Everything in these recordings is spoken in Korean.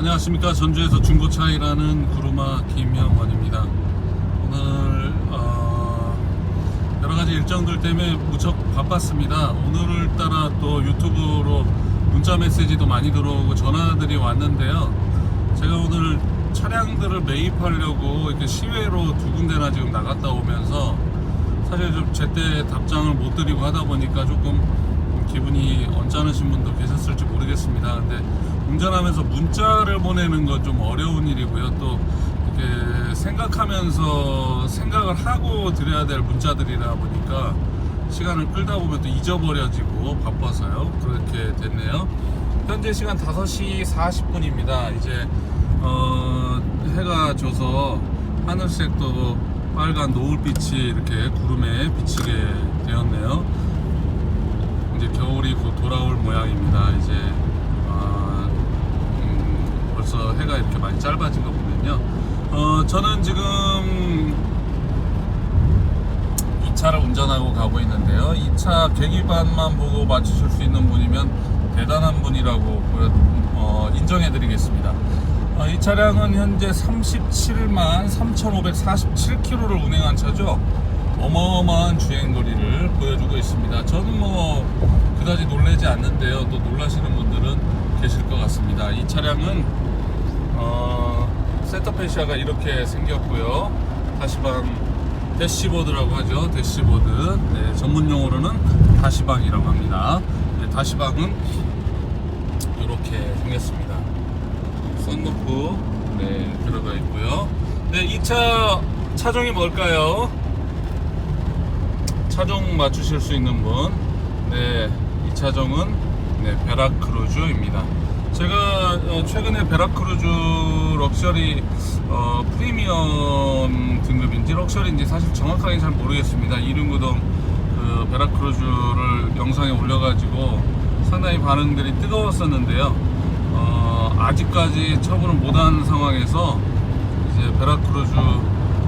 안녕하십니까. 전주에서 중고차이라는 구루마 김영원입니다. 오늘 어, 여러가지 일정들 때문에 무척 바빴습니다. 오늘을 따라 또 유튜브로 문자 메시지도 많이 들어오고 전화들이 왔는데요. 제가 오늘 차량들을 매입하려고 이렇게 시외로 두 군데나 지금 나갔다 오면서 사실 좀 제때 답장을 못 드리고 하다 보니까 조금 기분이 언짢으신 분도 계셨을지 모르겠습니다. 근데 운전하면서 문자를 보내는 건 좀 어려운 일이고요. 또 이렇게 생각하면서 생각을 하고 드려야 될 문자들이다 보니까 시간을 끌다 보면 또 잊어버려지고 바빠서요. 그렇게 됐네요. 현재 시간 5시 40분입니다. 이제 어, 해가 져서 하늘색도 빨간 노을빛이 이렇게 구름에 비치게 되었네요. 이제 겨울이 곧 돌아올 모양입니다. 이제 벌써 해가 이렇게 많이 짧아진 거 보면요. 어, 저는 지금 이 차를 운전하고 가고 있는데요. 이 차 계기판만 보고 맞추실 수 있는 분이면 대단한 분이라고 어, 인정해드리겠습니다. 어, 이 차량은 현재 37만 3,547km를 운행한 차죠. 어마어마한 주행거리를 보여주고 있습니다. 저는 뭐 그다지 놀라지 않는데요. 또 놀라시는 분들은 계실 것 같습니다. 이 차량은 어, 센터페시아가 이렇게 생겼고요. 다시방 대시보드라고 하죠. 대시보드. 네, 전문 용어로는 다시방이라고 합니다. 네, 다시방은 이렇게 생겼습니다. 썬루프 네, 들어가 있고요. 네, 이차 차종이 뭘까요? 차종 맞추실 수 있는 분. 네, 이 차종은 네, 베라크루즈입니다. 제가 어, 최근에 베라크루즈 럭셔리 어, 프리미엄 등급인지 럭셔리인지 사실 정확하게 잘 모르겠습니다. 이륜구동 그 베라크루즈를 영상에 올려가지고 상당히 반응들이 뜨거웠었는데요. 어, 아직까지 처분을 못한 상황에서 이제 베라크루즈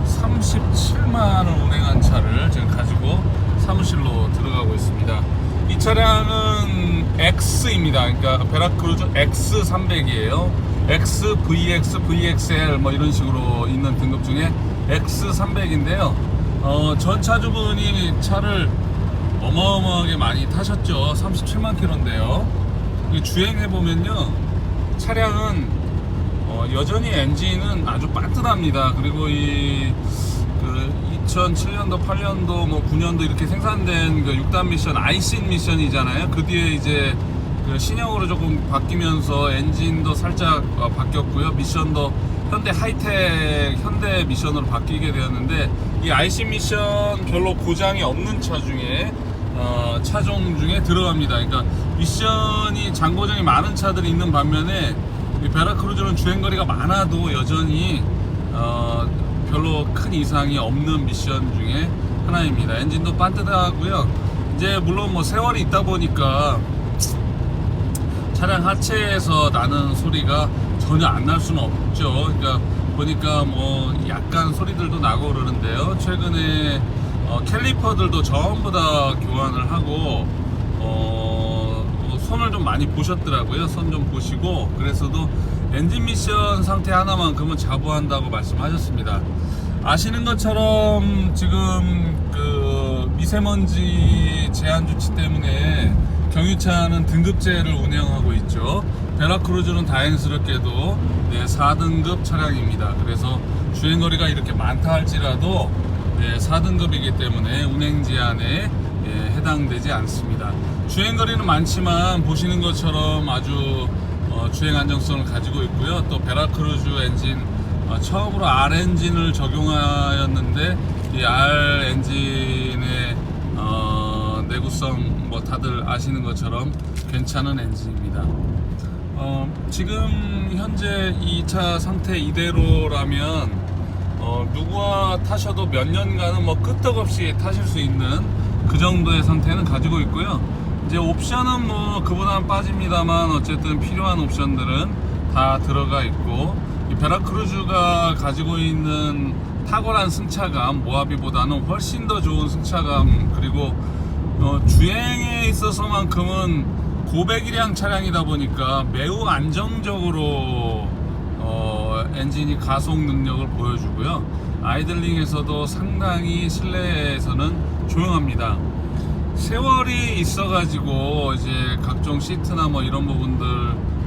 37만을 운행한 차를 지금 가지고 사무실로 들어가고 있습니다. 이 차량은 X입니다. 그러니까 베라크루즈 X300이에요. X, VX, VXL 뭐 이런 식으로 있는 등급 중에 X300인데요. 어, 전 차주분이 차를 어마어마하게 많이 타셨죠. 37만 킬로인데요. 주행해 보면요, 차량은 어, 여전히 엔진은 아주 빠뜨합니다. 그리고 이그 2007년도, 8년도, 뭐 9년도 이렇게 생산된 그 6단 미션, 아이신 미션이잖아요. 그 뒤에 이제 그 신형으로 조금 바뀌면서 엔진도 살짝 어, 바뀌었고요. 미션도 현대 하이텍 현대 미션으로 바뀌게 되었는데 이 아이신 미션 별로 고장이 없는 차 중에 어, 차종 중에 들어갑니다. 그러니까 미션이 장고장이 많은 차들이 있는 반면에 이 베라크루즈는 주행거리가 많아도 여전히 어, 별로 큰 이상이 없는 미션 중에 하나입니다. 엔진도 반듯하고요. 이제 물론 뭐 세월이 있다 보니까 차량 하체에서 나는 소리가 전혀 안 날 수는 없죠. 그러니까 보니까 뭐 약간 소리들도 나고 그러는데요. 최근에 어, 캘리퍼들도 전부 다 교환을 하고 어, 뭐 손을 좀 많이 보셨더라고요. 손 좀 보시고 그래서도 엔진 미션 상태 하나만큼은 자부한다고 말씀하셨습니다. 아시는 것처럼 지금 그 미세먼지 제한 조치 때문에 경유차는 등급제를 운영하고 있죠. 베라크루즈는 다행스럽게도 네, 4등급 차량입니다. 그래서 주행거리가 이렇게 많다 할지라도 네, 4등급이기 때문에 운행 제한에 예, 해당되지 않습니다. 주행거리는 많지만 보시는 것처럼 아주 어, 주행 안정성을 가지고 있고요. 또 베라크루즈 엔진 어, 처음으로 R 엔진을 적용하였는데 이 R 엔진의 어, 내구성 뭐 다들 아시는 것처럼 괜찮은 엔진입니다. 어, 지금 현재 이 차 상태 이대로라면 어, 누구와 타셔도 몇 년간은 뭐 끄떡없이 타실 수 있는 그 정도의 상태는 가지고 있고요. 이제 옵션은 뭐 그보다 는 빠집니다만 어쨌든 필요한 옵션들은 다 들어가 있고 이 베라크루즈가 가지고 있는 탁월한 승차감 모하비보다는 훨씬 더 좋은 승차감 그리고 어, 주행에 있어서만큼은 고배기량 차량이다 보니까 매우 안정적으로 어, 엔진이 가속 능력을 보여주고요. 아이들링에서도 상당히 실내에서는 조용합니다. 세월이 있어가지고 이제 각종 시트나 뭐 이런 부분들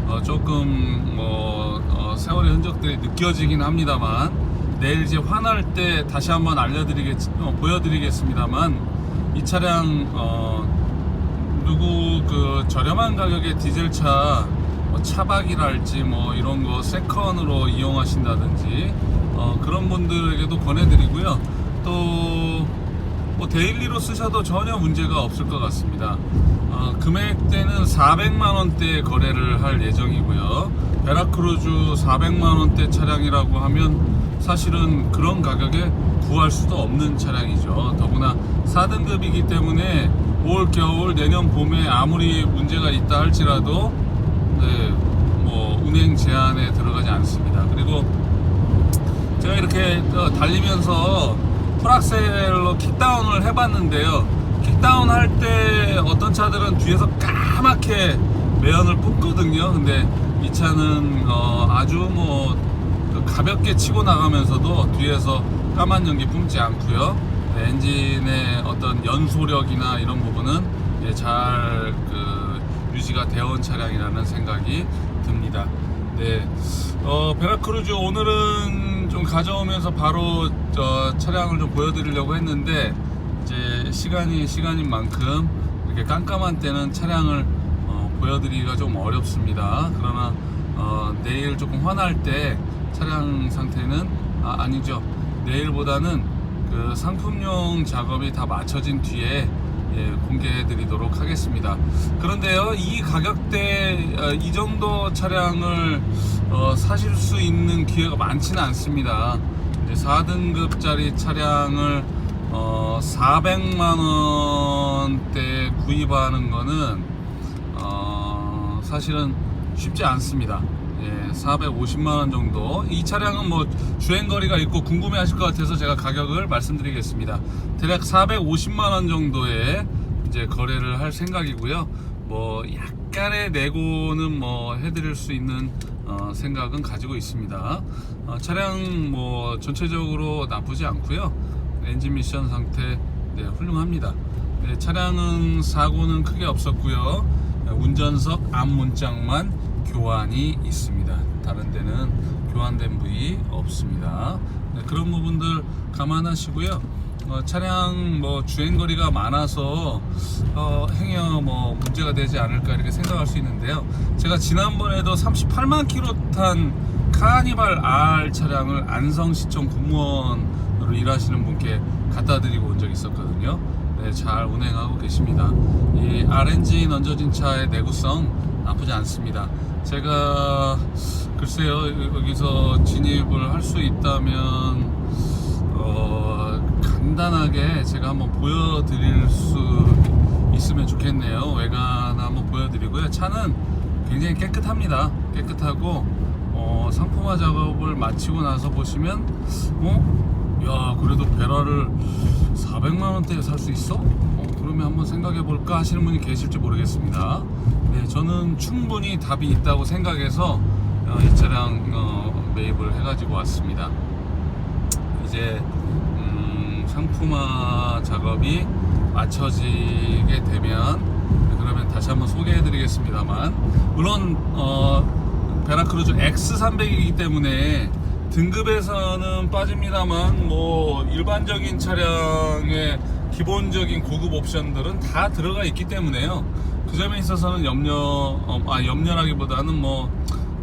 어, 조금 뭐 어, 세월의 흔적들이 느껴지긴 합니다만 내일 이제 환할 때 다시 한번 알려드리겠 어, 보여드리겠습니다만 이 차량 어, 누구 그 저렴한 가격의 디젤 차 뭐 차박이랄지 뭐 이런 거 세컨으로 이용하신다든지 어, 그런 분들에게도 권해드리고요. 또 뭐 데일리로 쓰셔도 전혀 문제가 없을 것 같습니다. 어, 금액대는 400만 원대 거래를 할 예정이고요. 베라크루즈 400만 원대 차량이라고 하면 사실은 그런 가격에 구할 수도 없는 차량이죠. 더구나 4등급이기 때문에 올 겨울 내년 봄에 아무리 문제가 있다 할지라도 네, 뭐 운행 제한에 들어가지 않습니다. 그리고 제가 이렇게 어, 달리면서 풀악셀로 킥다운을 해봤는데요. 킥다운 할 때 어떤 차들은 뒤에서 까맣게 매연을 뿜거든요. 근데 이 차는 어, 아주 뭐그 가볍게 치고 나가면서도 뒤에서 까만 연기 뿜지 않고요. 네, 엔진의 어떤 연소력이나 이런 부분은 예, 잘그 유지가 되어 온 차량이라는 생각이 듭니다. 네, 어, 베라크루즈 오늘은 좀 가져오면서 바로 저 차량을 좀 보여드리려고 했는데 이제 시간이 시간인 만큼 이렇게 깜깜한 때는 차량을 어, 보여드리기가 좀 어렵습니다. 그러나 어, 내일 조금 환할 때 차량 상태는 아, 아니죠. 내일보다는 그 상품용 작업이 다 마쳐진 뒤에 예, 공개해 드리도록 하겠습니다. 그런데요, 이 가격대 어, 이 정도 차량을 어, 사실 수 있는 기회가 많지는 않습니다. 이제 4등급짜리 차량을 어, 400만 원대 구입하는 거는 어, 사실은 쉽지 않습니다. 예, 450만 원 정도. 이 차량은 뭐 주행 거리가 있고 궁금해 하실 것 같아서 제가 가격을 말씀드리겠습니다. 대략 450만 원 정도에 이제 거래를 할 생각이고요. 뭐 약간의 내고는 뭐 해드릴 수 있는 어, 생각은 가지고 있습니다. 어, 차량 뭐 전체적으로 나쁘지 않고요. 엔진 미션 상태 네, 훌륭합니다. 네, 차량은 사고는 크게 없었고요. 운전석 앞 문짝만 교환이 있습니다. 다른 데는 교환된 부위 없습니다. 네, 그런 부분들 감안하시고요. 어, 차량 뭐 주행 거리가 많아서 어, 행여 뭐 문제가 되지 않을까 이렇게 생각할 수 있는데요. 제가 지난번에도 38만 킬로 탄 카니발 R 차량을 안성시청 공무원으로 일하시는 분께 갖다 드리고 온 적이 있었거든요. 네, 잘 운행하고 계십니다. 이 RNG 얹어진 차의 내구성 나쁘지 않습니다. 제가 글쎄요 여기서 진입을 할 수 있다면 어, 간단하게 제가 한번 보여드릴 수 있으면 좋겠네요. 외관 한번 보여드리고요. 차는 굉장히 깨끗합니다. 깨끗하고 어, 상품화 작업을 마치고 나서 보시면 어? 야 그래도 베라를 400만 원대에 살 수 있어? 어, 그러면 한번 생각해 볼까 하시는 분이 계실지 모르겠습니다. 네, 저는 충분히 답이 있다고 생각해서 어, 이 차량 어, 매입을 해가지고 왔습니다. 이제 음, 상품화 작업이 마쳐지게 되면 그러면 다시 한번 소개해드리겠습니다만 물론 어, 베라크루즈 X300이기 때문에 등급에서는 빠집니다만 뭐 일반적인 차량의 기본적인 고급 옵션들은 다 들어가 있기 때문에요. 그 점에 있어서는 염려, 어, 아 염려라기보다는 뭐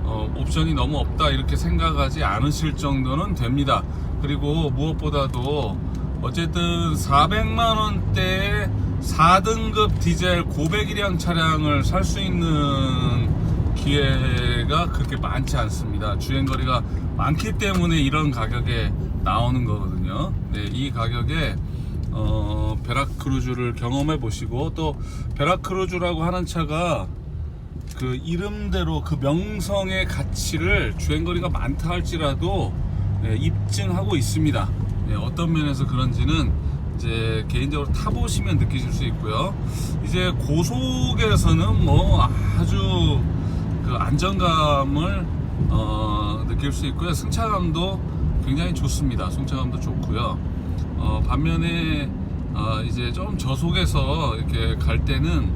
어, 옵션이 너무 없다 이렇게 생각하지 않으실 정도는 됩니다. 그리고 무엇보다도 어쨌든 400만 원대의 4등급 디젤 고배기량 차량을 살 수 있는 기회가 그렇게 많지 않습니다. 주행 거리가 많기 때문에 이런 가격에 나오는 거거든요. 네, 이 가격에 어, 베라크루즈를 경험해 보시고 또 베라크루즈라고 하는 차가 그 이름대로 그 명성의 가치를 주행거리가 많다 할지라도 예, 입증하고 있습니다. 예, 어떤 면에서 그런지는 이제 개인적으로 타보시면 느끼실 수 있고요. 이제 고속에서는 뭐 아주 그 안정감을 어, 느낄 수 있고요. 승차감도 굉장히 좋습니다. 승차감도 좋고요. 어, 반면에 어, 이제 좀 저속에서 이렇게 갈 때는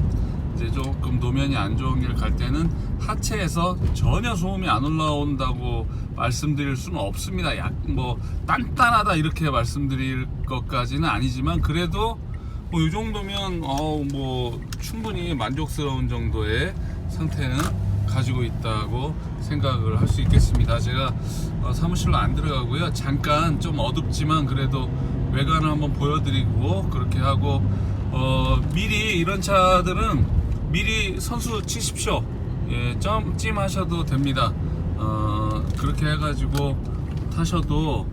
이제 조금 노면이 안 좋은 길 갈 때는 하체에서 전혀 소음이 안 올라온다고 말씀드릴 수는 없습니다. 약 뭐 단단하다 이렇게 말씀드릴 것까지는 아니지만 그래도 뭐 이 정도면 어 뭐 충분히 만족스러운 정도의 상태는 가지고 있다고 생각을 할 수 있겠습니다. 제가 어, 사무실로 안 들어가고요. 잠깐 좀 어둡지만 그래도 외관을 한번 보여드리고 그렇게 하고 어, 미리 이런 차들은 미리 선수 치십시오. 예, 점 찜 하셔도 됩니다. 어, 그렇게 해가지고 타셔도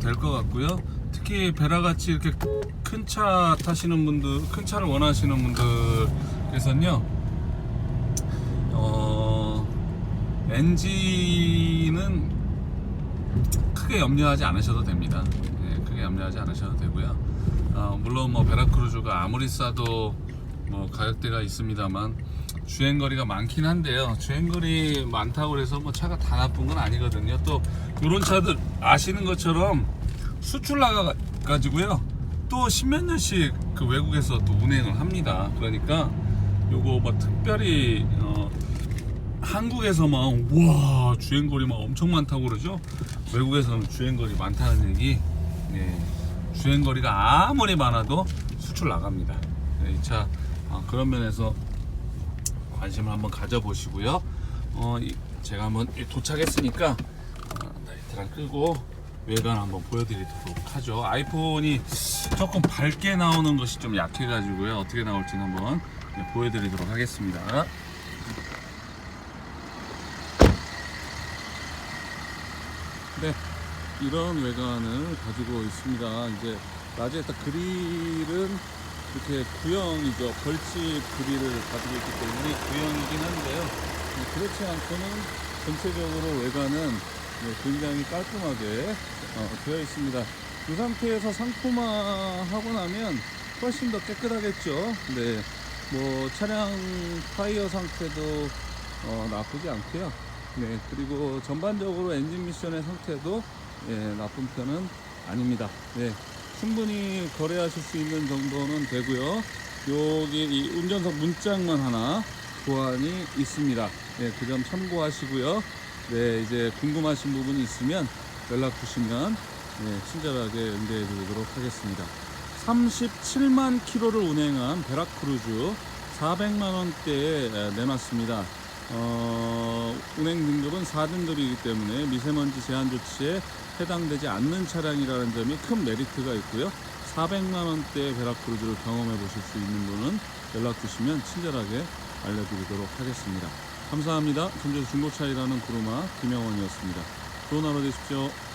될것 같고요. 특히 베라같이 이렇게 큰 차 타시는 분들, 큰 차를 원하시는 분들께서는요, 어, 엔진은 크게 염려하지 않으셔도 됩니다. 예, 크게 염려하지 않으셔도 되고요. 어, 물론 뭐 베라크루즈가 아무리 싸도 뭐 가격대가 있습니다만 주행거리가 많긴 한데요. 주행거리 많다고 해서 뭐 차가 다 나쁜 건 아니거든요. 또 이런 차들 아시는 것처럼 수출 나가 가지고요. 또 십몇 년씩 그 외국에서 또 운행을 합니다. 그러니까 요거 뭐 특별히 어, 한국에서만 와 주행거리 막 엄청 많다고 그러죠. 외국에서는 주행거리 많다는 얘기. 예, 주행 거리가 아무리 많아도 수출 나갑니다. 네, 이차 어, 그런 면에서 관심을 한번 가져보시고요. 어, 이- 제가 한번 도착했으니까 어, 라이트랑 끄고 외관 한번 보여드리도록 하죠. 아이폰이 조금 밝게 나오는 것이 좀 약해가지고요. 어떻게 나올지는 한번 네, 보여드리도록 하겠습니다. 네, 이런 외관을 가지고 있습니다. 이제 낮에 딱 그릴은 이렇게 구형이죠. 벌집 그릴을 가지고 있기 때문에 구형이긴 한데요. 네, 그렇지 않고는 전체적으로 외관은 네, 굉장히 깔끔하게 어, 되어 있습니다. 이 상태에서 상품화하고 나면 훨씬 더 깨끗하겠죠. 네, 뭐 차량 타이어 상태도 어, 나쁘지 않고요. 네, 그리고 전반적으로 엔진 미션의 상태도 예, 나쁜 편은 아닙니다. 네, 충분히 거래하실 수 있는 정도는 되고요. 여기 이 운전석 문짝만 하나 보완이 있습니다. 네, 그점 참고하시고요. 네, 이제 궁금하신 부분이 있으면 연락 주시면 네, 친절하게 응대해 드리도록 하겠습니다. 37만 킬로를 운행한 베라크루즈 400만 원대에 내놨습니다. 어, 운행 등급은 4등급이기 때문에 미세먼지 제한 조치에 해당되지 않는 차량이라는 점이 큰 메리트가 있고요. 400만 원대의 베라크루즈를 경험해 보실 수 있는 분은 연락 주시면 친절하게 알려드리도록 하겠습니다. 감사합니다. 전주 중고차 일하는 구루마 김영원이었습니다. 좋은 하루 되십시오.